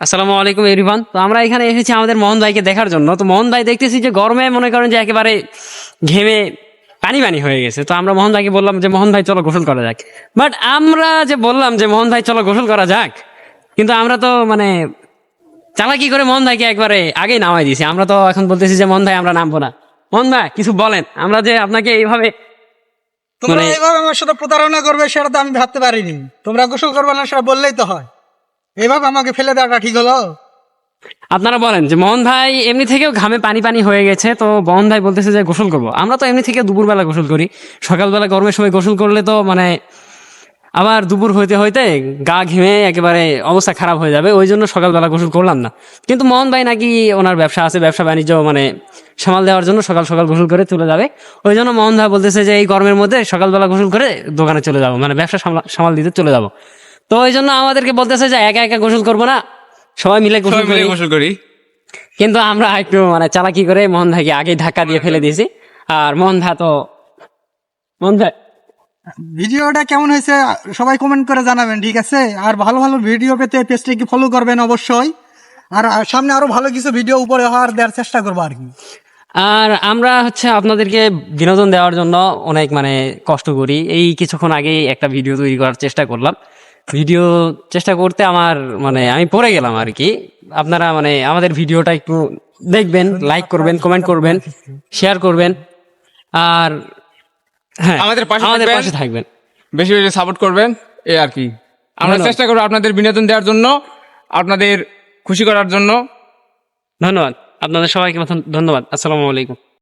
আসসালামু আলাইকুম এরিভান তো আমরা এখানে এসেছি আমাদের মোহন ভাইকে দেখার জন্য। তো মোহন ভাই দেখতেছি যে গরমে মনে করেন যে একেবারে ঘেমে পানি পানি হয়ে গেছে। তো আমরা মোহন ভাইকে বললাম যে মোহন ভাই চলো গোসল করা যাক। বাট আমরা যে বললাম যে মোহন ভাই চলো গোসল করা যাক কিন্তু আমরা তো মানে চালাকি করে মোহন ভাইকে একবারে আগেই নামাই দিয়েছি। আমরা তো এখন বলতেছি যে মোহন ভাই আমরা নামবো না। মোহন ভাই কিছু বলেন। আমরা যে আপনাকে এইভাবে তোমরা মানে- এইভাবে আমার সাথে প্রতারণা করবে সেটা তো আমি ভাবতে পারিনি। তোমরা গোসল করবে না সেটা বললেই তো হয়। এইভাবে আমাকে ফেলে দেওয়াটা ঠিক হলো? আপনারা বলেন যে মোহন ভাই এমনি থেকেও ঘামে পানি পানি হয়ে গেছে, তো মোহন ভাই বলতেছে যে গোসল করব। আমরা তো এমনি থেকে দুপুরবেলা গোসল করি। সকালবেলা গরমের সময় গোসল করলে তো মানে আবার দুপুর হইতে হইতে গা ঘেমে একেবারে অবস্থা খারাপ হয়ে যাবে, ওই জন্য সকালবেলা গোসল করলাম না। কিন্তু মোহন ভাই নাকি ওনার ব্যবসা আছে, ব্যবসা বাণিজ্য মানে সামাল দেওয়ার জন্য সকাল সকাল গোসল করে চলে যাবে। ওই জন্য মোহন ভাই বলতেছে যে এই গরমের মধ্যে সকালবেলা গোসল করে দোকানে চলে যাব মানে ব্যবসা সামাল দিতে চলে যাব। তো ওই জন্য আমাদেরকে বলতেছে যে একা একা গোসল করব না। সবাই মিলে গোসল করি। গোসল করি। কিন্তু আমরা একটু মানে চালাকি করে মোহন ভাইকে আগে ধাক্কা দিয়ে ফেলে দিয়েছি। আর মোহন ভাই তো মোহন ভাই ভিডিওটা কেমন হয়েছে সবাই কমেন্ট করে জানাবেন ঠিক আছে? আর ভালো ভালো ভিডিও পেতে পেজটাকে ফলো করবেন অবশ্যই। আর সামনে আরও ভালো কিছু ভিডিও উপরে হওয়ার দেওয়ার চেষ্টা করব আর কি। আর আমরা হচ্ছে আপনাদেরকে বিনোদন দেওয়ার জন্য অনেক মানে কষ্ট করি। এই কিছুক্ষণ আগেই একটা ভিডিও তৈরি করার চেষ্টা করলাম। ভিডিও চেষ্টা করতে আমার মানে আমি পড়ে গেলাম আর কি। আপনারা মানে আমাদের ভিডিওটা একটু দেখবেন লাইক করবেন কমেন্ট করবেন শেয়ার করবেন। আর হ্যাঁ আমাদের পাশে আমাদের। পাশে থাকবেন। বেশি বেশি সাপোর্ট করবেন এ আর কি। আমরা চেষ্টা করব আপনাদের বিনোদন দেওয়ার জন্য আপনাদের খুশি করার জন্য। ধন্যবাদ। আপনাদের সবাইকে ধন্যবাদ। আসসালামু আলাইকুম।